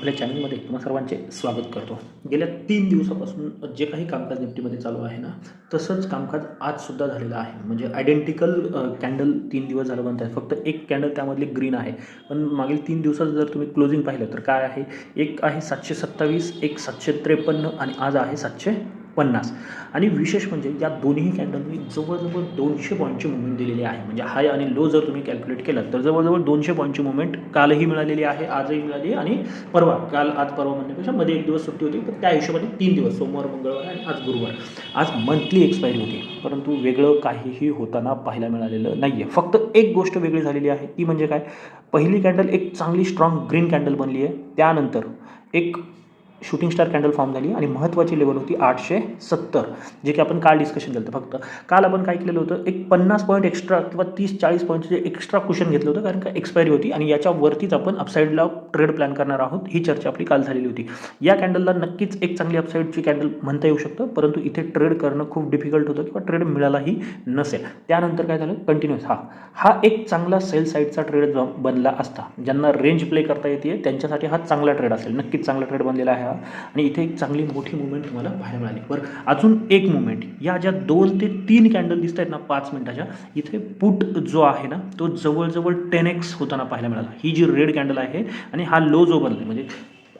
आपल्या चॅनलमध्ये तुम्हा सर्वांचे स्वागत करतो. गेल्या तीन दिवसापासून जे काही कामकाज निफ्टीमध्ये चालू आहे ना तसंच कामकाज आजसुद्धा झालेलं आहे. म्हणजे आयडेंटिकल कॅन्डल तीन दिवस झालं बनत आहे फक्त एक कॅन्डल त्यामधली ग्रीन आहे. पण मागील तीन दिवसात जर तुम्ही क्लोजिंग पाहिलं तर काय आहे? एक आहे सातशे सत्तावीस एक सातशे त्रेपन्न आणि आज आहे सातशे पन्नास. आणि विशेष म्हणजे या दोन्ही कॅन्डलनी जवळजवळ दोनशे पॉईंटची मुवमेंट दिलेली आहे. म्हणजे हाय आणि लो जर तुम्ही कॅल्क्युलेट केलं तर जवळजवळ दोनशे पॉईंटची मुवमेंट कालही मिळालेली आहे आजही मिळाली आणि परवा काल आज परवा म्हणण्यापेक्षा मध्ये एक दिवस सुट्टी होती तर त्या हिशोबाने तीन दिवस सोमवार मंगळवार आणि आज गुरुवार. आज मंथली एक्सपायरी होती. परंतु वेगळं काहीही होताना पाहायला मिळालेलं नाही आहे फक्त एक गोष्ट वेगळी झालेली आहे ती म्हणजे काय? पहिली कॅन्डल एक चांगली स्ट्रॉंग ग्रीन कॅन्डल बनली आहे त्यानंतर एक शूटिंग स्टार कॅन्डल फॉर्म झाली आणि महत्त्वाची लेवल होती आठशे सत्तर जे की आपण काल डिस्कशन केलं होतं फक्त. काल आपण काय केलेलं होतं एक पन्नास पॉईंट एक्स्ट्रा किंवा तीस चाळीस पॉईंटचे एक्स्ट्रा कुशन घेतलं होतं कारण का एक्सपायरी होती आणि याच्यावरतीच आपण अपसाईडला ट्रेड प्लॅन करणार आहोत ही चर्चा आपली काल झालेली होती. या कॅन्डलला नक्कीच एक चांगली अपसाईडची कॅन्डल म्हणता येऊ शकतं परंतु इथे ट्रेड करणं खूप डिफिकल्ट होतं किंवा ट्रेड मिळालाही नसेल. त्यानंतर काय झालं? कंटिन्युअस हा. हा एक चांगला सेल साईडचा ट्रेड बनला असता. ज्यांना रेंज प्ले करता येते त्यांच्यासाठी हा चांगला ट्रेड असेल. नक्कीच चांगला ट्रेड बनलेला आहे हा आणि इथे एक चांगली मोठी मुवमेंट तुम्हाला पाहायला मिळाली. बरं अजून एक मुवमेंट या ज्या दोन ते तीन कॅन्डल दिसत आहेत ना पाच मिनिटाच्या इथे पुट जो आहे ना तो जवळजवळ टेन एक्स होताना पाहायला मिळाला. ही जी रेड कॅन्डल आहे आणि हा लो जो बनला म्हणजे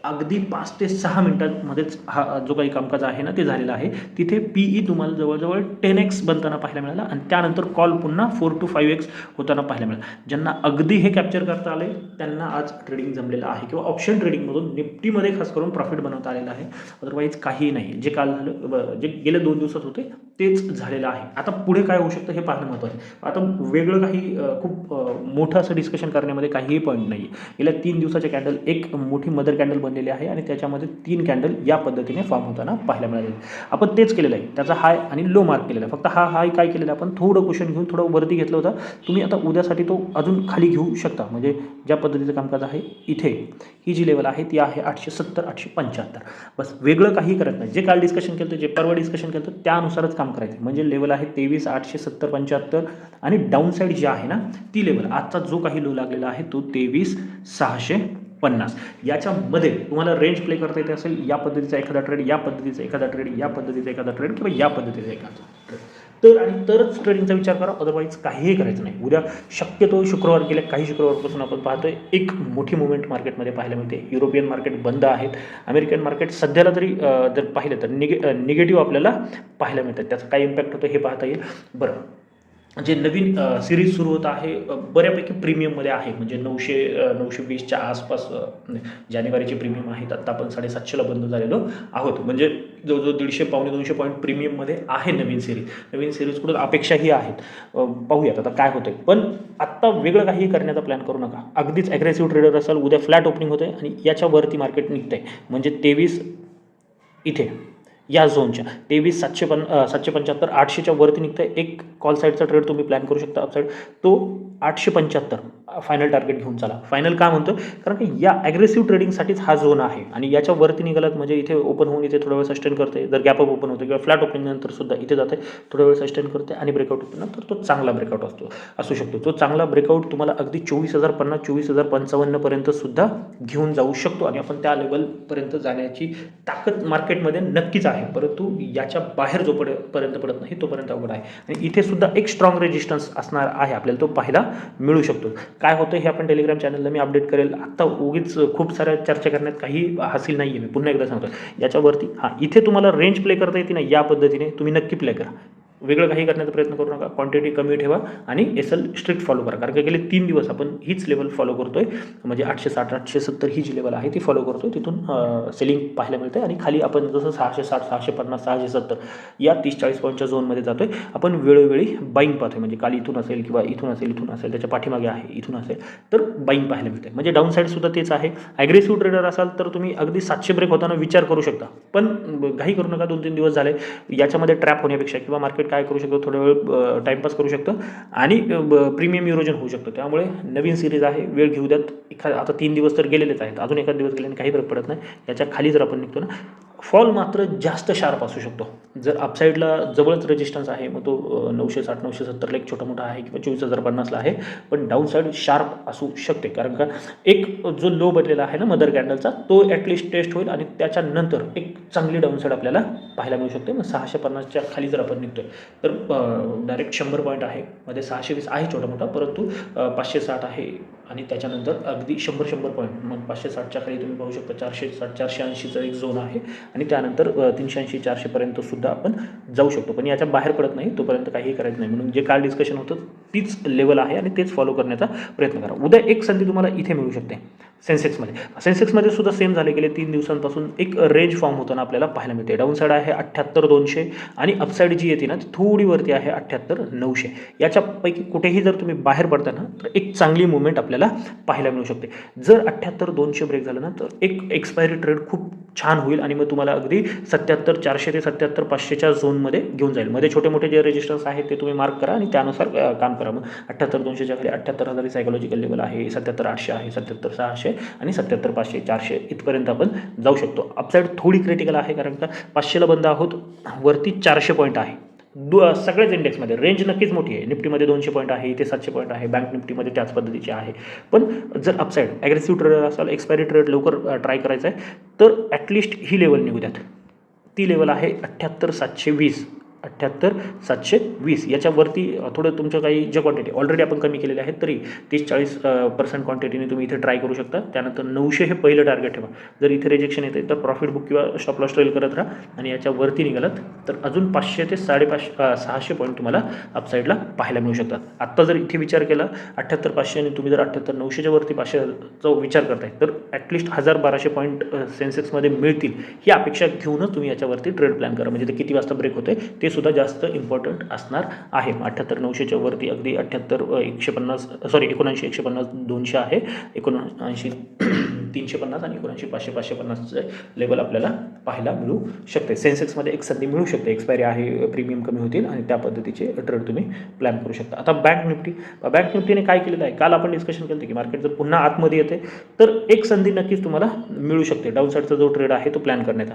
अगदी पाच ते सहा मिनिटांमध्येच हा जो काही कामकाज आहे ना ते झालेलं आहे. तिथे पी ई तुम्हाला जवळजवळ टेन एक्स बनताना पाहायला मिळाला आणि त्यानंतर कॉल पुन्हा फोर टू फाईव्ह एक्स होताना पाहायला मिळाला. ज्यांना अगदी हे कॅप्चर करता आले त्यांना आज ट्रेडिंग जमलेलं आहे किंवा ऑप्शन ट्रेडिंगमधून निफ्टीमध्ये खास करून प्रॉफिट बनवता आलेलं आहे. अदरवाईज काहीही नाही. जे काल झालं जे गेल्या दोन दिवसात होते तेच झालेलं आहे. आता पुढे काय होऊ शकतं हे पाहणं महत्त्वाचं आहे. आता वेगळं काही खूप मोठं असं डिस्कशन करण्यामध्ये काहीही पॉईंट नाही आहे गेल्या तीन दिवसाचे कॅन्डल एक मोठी मदर कॅन्डल बनलेले आहे आणि त्याच्यामध्ये तीन कॅन्डल या पद्धतीने फॉर्म होताना पाहायला मिळालेले आपण तेच केलेलं आहे. त्याचा हाय आणि लो मार्क केलेला आहे. फक्त हा हाय काय केलेला आहे? आपण थोडं क्वेश्चन घेऊन थोडं वरती घेतलं होतं. तुम्ही आता उद्यासाठी तो अजून खाली घेऊ शकता. म्हणजे ज्या पद्धतीचं कामकाज आहे इथे. ही जी लेवल आहे ती आहे आठशे सत्तर आठशे पंच्याहत्तर. बस वेगळं काही करत नाही. जे काल डिस्कशन केलं जे परवा डिस्कशन केलं त्यानुसारच काम करायचं म्हणजे लेवल आहे तेवीस आठशे सत्तर पंच्याहत्तर. आणि डाऊन साईड जी आहे ना ती लेवल आजचा जो काही लो लागलेला आहे तो तेवीस सहाशे पन्नास. याच्यामध्ये तुम्हाला रेंज प्ले करता येते असेल या पद्धतीचा एखादा ट्रेड या पद्धतीचा एखादा ट्रेड या पद्धतीचा एखादा ट्रेड किंवा या पद्धतीचा एखादा ट्रेड तर आणि तरच ट्रेडिंगचा विचार करा अदरवाईज काहीही करायचं नाही. उद्या शक्यतो शुक्रवार गेल्या काही शुक्रवारपासून आपण पाहतोय एक मोठी मुवमेंट मार्केटमध्ये पाहायला मिळते. युरोपियन मार्केट बंद आहेत. अमेरिकन मार्केट सध्याला तरी जर पाहिलं तर निगे निगेटिव्ह आपल्याला पाहायला मिळतात. त्याचा काय इम्पॅक्ट होतो हे पाहता येईल. बरं. जे नवीन सिरीज सुरू होत आहे बऱ्यापैकी प्रीमियममध्ये आहे. म्हणजे नऊशे नऊशे वीसच्या आसपास जानेवारीचे प्रीमियम आहेत. आत्ता आपण साडेसातशेला बंद झालेलो आहोत. म्हणजे जवळजवळ दीडशे पावणे दोनशे पॉईंट प्रीमियममध्ये आहे नवीन सिरीज नवीन सिरीजकडून अपेक्षाही आहेत. पाहूयात आता काय होतंय. पण आत्ता वेगळं काही करण्याचा प्लॅन करू नका. अगदीच ॲग्रेसिव्ह ट्रेडर असाल उद्या फ्लॅट ओपनिंग होते आणि याच्यावरती मार्केट निघतंय. म्हणजे तेवीस इथे. या झोनच्या तेवीस सातशे पन सातशे पंच्याहत्तर आठशेच्या वरती निघतं एक कॉल साईडचा ट्रेड तुम्ही प्लॅन करू शकता अपसाईड तो आठशे पंच्याहत्तर फायनल टार्गेट घेऊन चला. फायनल का म्हणतो कारण की या ॲग्रेसिव्ह ट्रेडिंगसाठीच हा झोन आहे. आणि याच्या वरती निघालात म्हणजे इथे ओपन होऊन इथे थोडा वेळ सस्टेन करते. जर गॅपअप ओपन होते किंवा फ्लॅट ओपनिंग नंतर सुद्धा इथे जाते थोडा वेळ सस्टेन करते आणि ब्रेकआउट होतो नंतर तो चांगला ब्रेकआउट असतो असू शकतो. तो चांगला ब्रेकआउट तुम्हाला अगदी चोवीस हजार पन्नास चोवीस हजार पंचावन्नपर्यंत सुद्धा घेऊन जाऊ शकतो आणि आपण त्या लेवलपर्यंत जाण्याची ताकद मार्केटमध्ये नक्कीच आहे. परंतु याच्या बाहेर जो पर्यंत पडत नाही तोपर्यंत अवघड आहे. आणि इथे सुद्धा एक स्ट्रॉंग रेजिस्टन्स असणार आहे. आपल्याला तो पाहायला मिळू शकतो. काय होतं हे आपण टेलिग्राम चॅनलला मी अपडेट करेल. आत्ता उगीच खूप साऱ्या चर्चा करण्यात काही हासिल नाही आहे मी पुन्हा एकदा सांगतो याच्यावरती हां इथे तुम्हाला रेंज प्ले करता येते ना या पद्धतीने तुम्ही नक्की प्ले करा. वेगळं काही करण्याचा प्रयत्न करू नका. क्वांटिटी कमी ठेवा आणि एस एल स्ट्रिक्ट फॉलो करा. कारण का गेले तीन दिवस आपण हीच लेवल फॉलो करतोय. म्हणजे आठशे साठ आठशे सत्तर ही जी लेवल आहे ती फॉलो करतोय. तिथून सेलिंग पाहायला मिळते आणि खाली आपण जसं सहाशे साठ सहाशे पन्नास सहाशे सत्तर या तीस चाळीस पॉईंटच्या झोनमध्ये जातोय. आपण वेळोवेळी बाईंग पाहतोय. म्हणजे काल इथून असेल किंवा इथून असेल इथून असेल त्याच्या पाठीमागे आहे इथून असेल तर बाईंग पाहायला मिळते म्हणजे डाऊन साईडसुद्धा तेच आहे. ॲग्रेसिव्ह ट्रेडर असाल तर तुम्ही अगदी सातशे ब्रेक होताना विचार करू शकता. पण घाई करू नका. दोन तीन दिवस झाले. याच्यामध्ये ट्रॅप होण्यापेक्षा किंवा मार्केट काय करू शकतो थोडा वेळ टाईमपास करू शकतो. आणि प्रीमियम युरोजन होऊ शकतं. त्यामुळे नवीन सिरीज आहे वेळ घेऊ द्यात. एखाद आता तीन दिवस तर गेलेलेच आहेत. अजून एखाद दिवस गेल्याने काही फरक पडत नाही. याच्या खाली जर आपण निघतो ना फॉल मात्र जास्त शार्प असू शकतो. जर अपसाईडला जवळच रेजिस्टन्स आहे मग तो नऊशे साठ नऊशे सत्तरला एक छोटा मोठा आहे किंवा चोवीस हजार पन्नासला आहे. पण डाऊन साईड शार्प असू शकते. कारण का एक जो लो बनलेला आहे ना मदर कॅन्डलचा तो ॲटलिस्ट टेस्ट होईल आणि त्याच्यानंतर एक चांगली डाऊन साईड आपल्याला पाहायला मिळू शकते मग सहाशे पन्नासच्या खाली जर आपण निघतोय तर डायरेक्ट शंभर पॉईंट आहे. मध्ये सहाशे वीस आहे छोटा मोठा परंतु पाचशे साठ आहे. आणि त्याच्यानंतर अगदी शंभर शंभर पॉईंट मग पाचशे साठच्या खाली तुम्ही पाहू शकता चारशे साठ चारशे ऐंशीचा एक झोन आहे. आणि त्यानंतर तीनशे ऐंशी चारशेपर्यंत सुद्धा आपण जाऊ शकतो. पण याच्या बाहेर पडत नाही तोपर्यंत काहीही करायचं नाही. म्हणून जे काल डिस्कशन होतं तीच लेवल आहे आणि तेच फॉलो करण्याचा प्रयत्न करा. उद्या एक संधी तुम्हाला इथे मिळू शकते. सेन्सेक्समध्ये. सेन्सेक्समध्ये सुद्धा सेम झाले गेले तीन दिवसांपासून एक रेंज फॉर्म होताना आपल्याला पाहायला मिळते डाऊन साईड आहे अठ्ठ्याहत्तर दोनशे आणि अपसाईड जी येते ना ती थोडी वरती आहे अठ्ठ्याहत्तर नऊशे. याच्यापैकी कुठेही जर तुम्ही बाहेर पडता ना तर एक चांगली मुवमेंट आपल्याला पाहायला मिळू शकते. जर अठ्ठ्याहत्तर दोनशे ब्रेक झालं ना तर एक एक्सपायरी ट्रेड खूप छान होईल आणि मग तुम्हाला अगदी सत्याहत्तर चारशे ते सत्याहत्तर पाचशेच्या झोनमध्ये घेऊन जाईल. मध्ये छोटे मोठे जे रेजिस्टन्स आहेत ते तुम्ही मार्क करा आणि त्यानुसार काम करा. मग अठ्ठ्याहत्तर दोनशेच्या खाली अठ्ठ्याहत्तर हजार सायकोलॉजिकल लेवल आहे सत्याहत्तर आठशे आहे सत्याहत्तर सहाशे आणि सत्याहत्तर पाचशे चारशे इथपर्यंत आपण जाऊ शकतो. अपसाईड थोडी क्रिटिकल आहे कारण का पाचशेला बंद आहोत वरती चारशे पॉईंट आहे. दु सगळ्याच इंडेक्समध्ये रेंज नक्कीच मोठी आहे. निफ्टीमध्ये दोनशे पॉईंट आहे इथे सातशे पॉईंट आहे बँक निफ्टीमध्ये त्याच पद्धतीची आहे. पण जर अपसाईड ॲग्रेसिव्ह ट्रेड असाल एक्सपायरी ट्रेड लवकर ट्राय करायचा आहे तर ॲटलिस्ट ही लेवल निघू द्यात. ती लेवल आहे अठ्ठ्याहत्तर सातशे वीस. अठ्ठ्याहत्तर सातशे वीस याच्यावरती थोडं तुमचं काही जे क्वांटिटी ऑलरेडी आपण कमी केलेले आहेत तरी तीस चाळीस पर्सेंट क्वांटिटीने तुम्ही इथे ट्राय करू शकता. त्यानंतर नऊशे हे पहिलं टार्गेट ठेवा. जर इथे रिजेक्शन येते तर प्रॉफिट बुक किंवा स्टॉप लॉस ट्रेल करत राहा आणि याच्यावरती निघालात तर अजून पाचशे ते साडेपाचशे सहाशे पॉईंट तुम्हाला अपसाईडला पाहायला मिळू शकतात. आत्ता जर इथे विचार केला अठ्ठ्याहत्तर पाचशे आणि तुम्ही जर अठ्ठ्याहत्तर नऊशेच्या वरती पाचशेचा विचार करताय तर ॲटलिस्ट हजार बाराशे पॉईंट सेन्सेक्समध्ये मिळतील. ही अपेक्षा घेऊनच तुम्ही याच्यावरती ट्रेड प्लॅन करा. म्हणजे ते किती वाजता ब्रेक होते ते सुद्धा जास्त इम्पॉर्टंट असणार आहे. अठ्ठ्याहत्तर नऊशेच्या वरती अगदी अठ्ठ्याहत्तर एकशे पन्नास सॉरी एकोणऐंशी एकशे पन्नास दोनशे आहे. एकोणऐंशी तीनशे पन्नास आणि एकोणऐंशी पाचशे पाचशे पन्नासचे लेवल आपल्याला पाहायला मिळू शकते. सेन्सेक्समध्ये एक संधी मिळू शकते. एक्सपायरी आहे प्रीमियम कमी होतील आणि त्या पद्धतीचे ट्रेड तुम्ही प्लॅन करू शकता. आता बँक निफ्टी. बँक निफ्टीने काय केलेलं आहे? काल आपण डिस्कशन केलं होतं की मार्केट जर पुन्हा आतमध्ये येते तर एक संधी नक्कीच तुम्हाला मिळू शकते. डाऊन साईडचा जो ट्रेड आहे तो प्लॅन करण्याचा.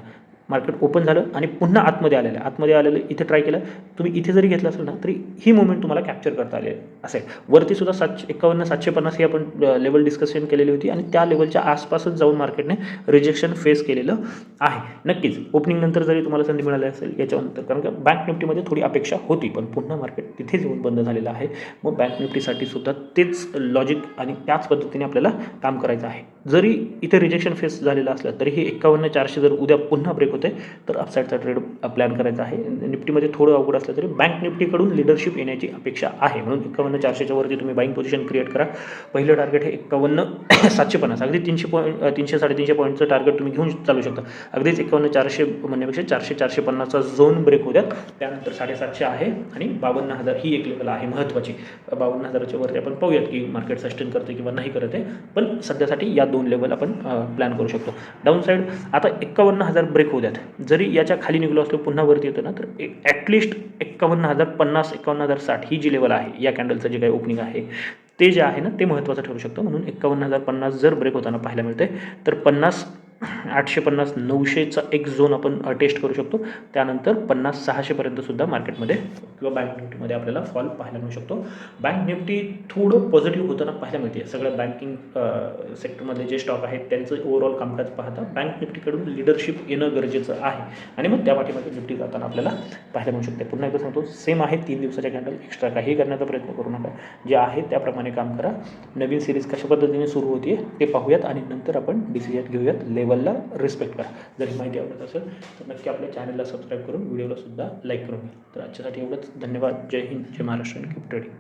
मार्केट ओपन झालं आणि पुन्हा आतमध्ये आलेलं आहे. आतमध्ये आलेलं इथे ट्राय केलं. तुम्ही इथे जरी घेतलं असेल ना तरी ही मुवमेंट तुम्हाला कॅप्चर करता आले असेल वरती सुद्धा सातशे एकावन्न सातशे पन्नास ही आपण लेवल डिस्कशन केलेली होती आणि त्या लेवलच्या आसपासच जाऊन मार्केटने रिजेक्शन फेस केलेलं आहे. नक्कीच ओपनिंग नंतर जरी तुम्हाला संधी मिळाली असेल याच्यानंतर. कारण का बँक निफ्टीमध्ये थोडी अपेक्षा होती पण पुन्हा मार्केट तिथेच येऊन बंद झालेलं आहे. मग बँक निफ्टीसाठी सुद्धा तेच लॉजिक आणि त्याच पद्धतीने आपल्याला काम करायचं आहे. जरी इथे रिजेक्शन फेस झालेलं असलं तरी हे एकावन्न चारशे जर उद्या पुन्हा ब्रेक होते तर अपसाईडचा ट्रेड प्लॅन करायचा आहे. निफ्टीमध्ये थोडं अवघड असलं तरी बँक निफ्टीकडून लिडरशिप येण्याची अपेक्षा आहे. म्हणून एकावन्न चारशेच्या वरती तुम्ही बाईंग पोझिशन क्रिएट करा. पहिलं टार्गेट हे एकावन्न सातशे पन्नास. अगदी तीनशे पॉईंट तीनशे साडेतीनशे पॉईंटचं टार्गेट तुम्ही घेऊन चालू शकता. अगदीच एकावन्न चारशे म्हणण्यापेक्षा चारशे चारशे पन्नासचा झोन ब्रेक होऊ द्यात. त्यानंतर साडेसातशे आहे आणि बावन्न हजार ही एक लेवल आहे महत्त्वाची बावन्न हजाराच्या वरती आपण पाहूयात की मार्केट सस्टेन करते किंवा नाही करत आहे पण सध्यासाठी या दोन लेवल आपण प्लॅन करू शकतो. डाऊन साईड आता एक्कावन्न हजार ब्रेक होऊ द्यात. जरी याच्या खाली निघलो असलो पुन्हा वरती येतो ना तर ॲटलिस्ट एक्कावन्न हजार पन्नास एक्कावन्न हजार साठ ही जी लेवल आहे या कॅन्डलचं जे काही ओपनिंग आहे ते जे आहे ना ते महत्त्वाचं ठरू शकतं. म्हणून एक्कावन्न हजार पन्नास जर ब्रेक होताना पाहायला मिळते तर पन्नास आठशे पन्नास नऊशेचा एक झोन आपण टेस्ट करू शकतो. त्यानंतर पन्नास सहाशेपर्यंत सुद्धा मार्केटमध्ये किंवा बँक निफ्टीमध्ये आपल्याला फॉल पाहायला मिळू शकतो. बँक निफ्टी थोडं पॉझिटिव्ह होताना पाहायला मिळते. सगळ्या बँकिंग सेक्टरमधले जे स्टॉक आहेत त्यांचं ओव्हरऑल कामकाज पाहता बँक निफ्टीकडून लिडरशिप येणं गरजेचं आहे. आणि मग त्या पाठीमध्ये निफ्टी जाताना आपल्याला पाहायला मिळू शकते. पुन्हा एकदा सांगतो सेम आहे तीन दिवसाच्या कॅन्डल एक्स्ट्रा काही करण्याचा प्रयत्न करू नका. जे आहे त्याप्रमाणे काम करा. नवीन सिरीज कशा पद्धतीने सुरू होते ते पाहूयात आणि नंतर आपण डिसिजन घेऊयात. लेवलला रिस्पेक्ट करा. जरी माहिती आवडत असेल तर नक्की आपल्या चॅनलला सबस्क्राईब करून व्हिडिओला सुद्धा लाईक करून घ्या. तर आजच्यासाठी एवढंच. धन्यवाद. जय हिंद. जय महाराष्ट्र. आणि कीप ट्रेडिंग